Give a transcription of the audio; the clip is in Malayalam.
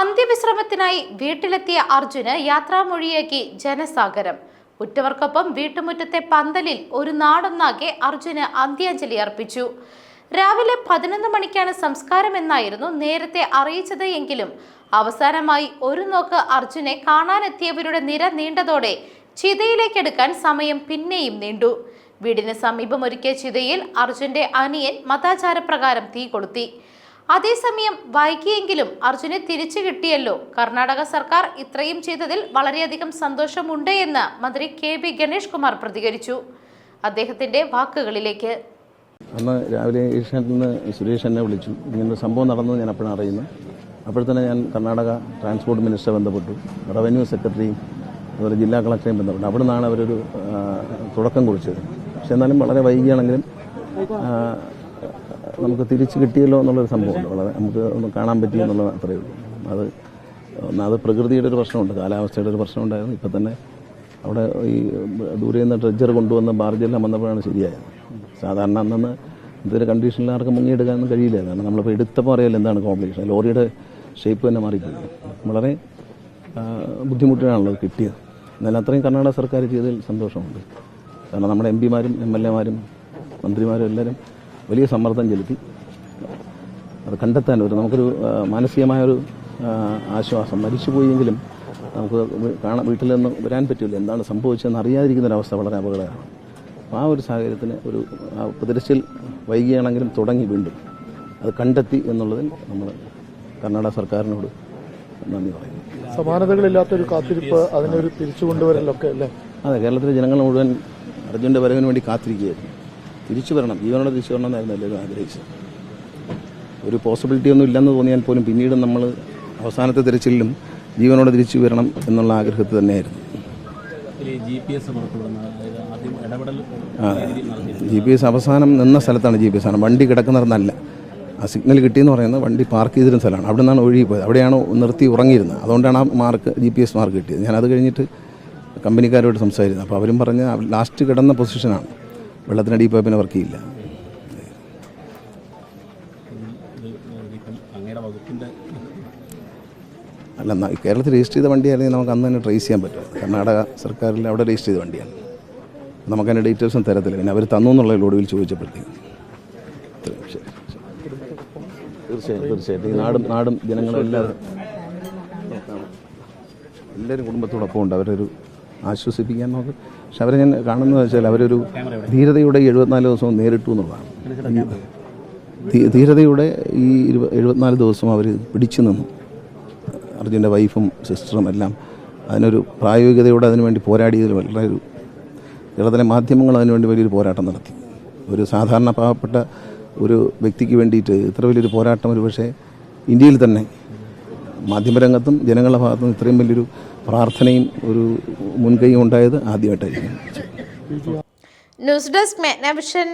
അന്ത്യവിശ്രമത്തിനായി വീട്ടിലെത്തിയ അർജുന് യാത്രാമൊഴിയാക്കി ജനസാഗരം. ഉറ്റവർക്കൊപ്പം വീട്ടുമുറ്റത്തെ പന്തലിൽ ഒരു നാടൊന്നാകെ അർജുന് അന്ത്യാഞ്ജലി അർപ്പിച്ചു. രാവിലെ പതിനൊന്ന് മണിക്കാണ് സംസ്കാരം എന്നായിരുന്നു നേരത്തെ അറിയിച്ചത് എങ്കിലും അവസാനമായി ഒരു നോക്ക് അർജുനെ കാണാനെത്തിയവരുടെ നിര നീണ്ടതോടെ ചിതയിലേക്കെടുക്കാൻ സമയം പിന്നെയും നീണ്ടു. വീടിന് സമീപമൊരുക്കിയ ചിതയിൽ അർജുന്റെ അനിയൻ മതാചാരപ്രകാരം തീ കൊളുത്തി അതേസമയം വൈകിയെങ്കിലും അർജുനെ തിരിച്ചു കിട്ടിയല്ലോ. കർണാടക സർക്കാർ ഇത്രയും ചെയ്തതിൽ വളരെയധികം സന്തോഷമുണ്ട് എന്ന് മന്ത്രി കെ ബി ഗണേഷ് കുമാർ പ്രതികരിച്ചു. അദ്ദേഹത്തിന്റെ വാക്കുകളിലേക്ക്. അന്ന് രാവിലെ ഏഷ്യാനെറ്റിൽ നിന്ന് സുരേഷ് എന്നെ വിളിച്ചു. ഇങ്ങനെ സംഭവം നടന്നത് ഞാൻ അപ്പോഴാണ് അറിയുന്നു അപ്പോഴത്തന്നെ തന്നെ ഞാൻ കർണാടക ട്രാൻസ്പോർട്ട് മിനിസ്റ്റർ ബന്ധപ്പെട്ടു. റവന്യൂ സെക്രട്ടറിയും അതുപോലെ ജില്ലാ കളക്ടറെയും ബന്ധപ്പെട്ടു. അവിടെ നിന്നാണ് അവരൊരു തുടക്കം കുറിച്ചത്. പക്ഷെ എന്നാലും വളരെ വൈകിയാണെങ്കിലും നമുക്ക് തിരിച്ച് കിട്ടിയല്ലോ എന്നുള്ളൊരു സംഭവമുണ്ട്. വളരെ നമുക്ക് ഒന്ന് കാണാൻ പറ്റി എന്നുള്ളത് അത്രയേ ഉള്ളൂ. അത് ഒന്നാമത് പ്രകൃതിയുടെ ഒരു പ്രശ്നമുണ്ട്. കാലാവസ്ഥയുടെ ഒരു പ്രശ്നമുണ്ടായിരുന്നു. ഇപ്പം തന്നെ അവിടെ ഈ ദൂരെ നിന്ന് ഡ്രഡ്ജർ കൊണ്ടുവന്ന ബാർജെല്ലാം വന്നപ്പോഴാണ് ശരിയായത്. സാധാരണ അന്നന്ന് ഇതൊരു കണ്ടീഷനിൽ ആർക്കും മുങ്ങിയെടുക്കാനൊന്നും കഴിയില്ല. കാരണം നമ്മളിപ്പോൾ എടുത്തപ്പോൾ അറിയാലോ എന്താണ് കോംപ്ലിക്കേഷൻ. ലോറിയുടെ ഷേപ്പ് തന്നെ മാറിപ്പോയി. വളരെ ബുദ്ധിമുട്ടിലാണല്ലോ കിട്ടിയത്. എന്നാലും അത്രയും കർണാടക സർക്കാർ ചെയ്തതിൽ സന്തോഷമുണ്ട്. കാരണം നമ്മുടെ എം പിമാരും എം എൽ എമാരും മന്ത്രിമാരും എല്ലാവരും വലിയ സമ്മർദ്ദം ചെലുത്തി. അത് കണ്ടെത്താൻ ഒരു നമുക്കൊരു മാനസികമായൊരു ആശ്വാസം. മരിച്ചുപോയെങ്കിലും നമുക്ക് കാണാൻ വീട്ടിൽ നിന്ന് വരാൻ പറ്റില്ല. എന്താണ് സംഭവിച്ചതെന്ന് അറിയാതിരിക്കുന്ന ഒരവസ്ഥ വളരെ അപകടമാണ് അപ്പോൾ ആ ഒരു സാഹചര്യത്തിന് ഒരു ആ, വൈകിയാണെങ്കിലും തുടങ്ങി വീണ്ടും. അത് കണ്ടെത്തി എന്നുള്ളതിൽ നമ്മൾ കർണാടക സർക്കാരിനോട് നന്ദി പറയുന്നു. സമാനതകളില്ലാത്തൊരു കാത്തിരിപ്പ് അതിനൊരു തിരിച്ചു കൊണ്ടുവരലൊക്കെ അല്ലേ? അതെ കേരളത്തിലെ ജനങ്ങൾ മുഴുവൻ അർജുന്റെ വരവിന് വേണ്ടി കാത്തിരിക്കുകയായിരുന്നു. തിരിച്ചു വരണം. ജീവനോടെ തിരിച്ചു വരണം എന്നായിരുന്നു എല്ലാവരും ആഗ്രഹിച്ചത്. ഒരു പോസിബിലിറ്റി ഒന്നും ഇല്ലെന്ന് തോന്നിയാൽ പോലും പിന്നീട് നമ്മൾ അവസാനത്തെ തിരച്ചിലും ജീവനോടെ തിരിച്ചു വരണം എന്നുള്ള ആഗ്രഹത്തിൽ തന്നെയായിരുന്നു. ജി പി എസ് അവസാനം നിന്ന സ്ഥലത്താണ് ജി പി എസ് ആണ് വണ്ടി കിടക്കുന്നിടത്തല്ല ആ സിഗ്നൽ കിട്ടിയെന്ന് പറയുന്നത് വണ്ടി പാർക്ക് ചെയ്തിരുന്ന സ്ഥലമാണ്. അവിടെ നിന്നാണ് ഒഴുകി പോയത് അവിടെയാണ് നിർത്തി ഉറങ്ങിയിരുന്നത്. അതുകൊണ്ടാണ് ആ mark G P S mark കിട്ടിയത്. ഞാനത് കഴിഞ്ഞിട്ട് കമ്പനിക്കാരോട് സംസാരിക്കുന്നത് അപ്പോൾ അവരും പറഞ്ഞ് ലാസ്റ്റ് കിടന്ന പൊസിഷനാണ് വെള്ളത്തിനടിയിൽ പോയാൽ പിന്നെ വർക്ക് ചെയ്യില്ല. അല്ല കേരളത്തിൽ രജിസ്റ്റർ ചെയ്ത വണ്ടിയായിരുന്നെങ്കിൽ നമുക്ക് അന്ന് തന്നെ ട്രേസ് ചെയ്യാൻ പറ്റും. കർണാടക സർക്കാരിൽ അവിടെ രജിസ്റ്റർ ചെയ്ത വണ്ടിയാണ്. നമുക്ക് അതിന്റെ ഡീറ്റെയിൽസും തരത്തില്ല. പിന്നെ അവർ തന്നു എന്നുള്ള ഒടുവിൽ ചോദിച്ചപ്പോഴത്തേക്കും. തീർച്ചയായും തീർച്ചയായിട്ടും ഈ നാടും നാടും ജനങ്ങളും എല്ലാവരും എല്ലാവരും കുടുംബത്തോടൊപ്പം ഉണ്ട്. അവരൊരു ആശ്വസിപ്പിക്കാൻ നോക്കും പക്ഷെ അവരെ ഞാൻ കാണുന്നത് വെച്ചാൽ അവരൊരു ധീരതയുടെ എഴുപത്തിനാല് ദിവസവും നേരിട്ടു എന്നുള്ളതാണ്. ധീരതയുടെ ഈ എഴുപത്തിനാല് ദിവസവും അവർ പിടിച്ചു നിന്നു. അർജുന്റെ വൈഫും സിസ്റ്ററും എല്ലാം അതിനൊരു പ്രായോഗികതയോടെ അതിനുവേണ്ടി പോരാടിയതിൽ വളരെ ഒരു കേരളത്തിലെ മാധ്യമങ്ങൾ അതിനുവേണ്ടി വലിയൊരു പോരാട്ടം നടത്തി. ഒരു സാധാരണ പാവപ്പെട്ട ഒരു വ്യക്തിക്ക് വേണ്ടിയിട്ട് ഇത്ര വലിയൊരു പോരാട്ടം ഒരു പക്ഷേ ഇന്ത്യയിൽ തന്നെ മാധ്യമരംഗത്തും ജനങ്ങളുടെ ഭാഗത്തും ഇത്രയും വലിയൊരു പ്രാർത്ഥനയും ഒരു മുൻകൈ ഉണ്ടായത് ആദ്യമായിട്ടായിരിക്കും. News desk മെഗ്നവിഷൻ